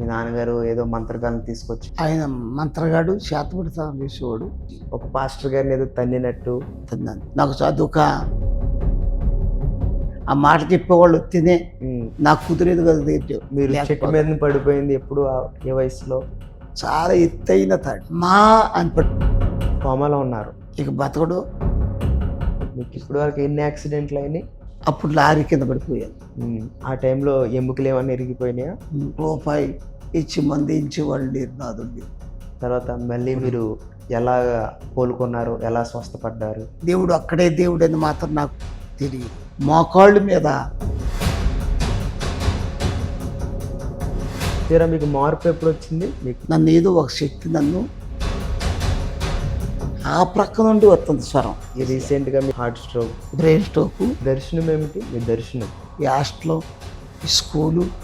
మీ నాన్నగారు ఏదో మంత్రగాన్ని తీసుకొచ్చి ఆయన మంత్రగాడు శాతపడతాను చేసేవాడు. ఒక పాస్టర్ గారిని ఏదో తన్నినట్టు. తిన్నాను. నాకు చదువుక ఆ మాట చెప్పేవాళ్ళు తినే నాకు కుదిరేది కదా తీర్చు మీరు చెట్టు మీద పడిపోయింది ఎప్పుడు ఆ- ఏ వయసులో? చాలా ఎత్తైన తాడు. మా అని కోమలో ఉన్నారు. ఇక బతకడు. మీకు ఇప్పటి వరకు ఎన్ని యాక్సిడెంట్లు అయినాయి? అప్పుడు లారీ కింద పడిపోయాను ఆ టైంలో ఎముకలు ఏమన్నా ఇరిగిపోయినాయా రూపాయి ఇచ్చి మంది వాళ్ళు లేరు నాదు. తర్వాత మళ్ళీ మీరు ఎలా కోలుకున్నారు? ఎలా స్వస్థపడ్డారు? దేవుడు అక్కడే దేవుడు అని మాత్రం నాకు తెలియదు. మోకాళ్ళ మీద తీరా మీకు మార్పు ఎప్పుడు వచ్చింది మీకు నన్ను ఏదో ఒక శక్తి నన్ను ఆ ప్రక్క నుండి వస్తుంది స్వరం. ఈ రీసెంట్గా మీ హార్ట్ స్ట్రోక్. Brain stroke. దర్శనం ఏమిటి? మీ దర్శనం. ఈ హాస్టల్ ఈ స్కూలు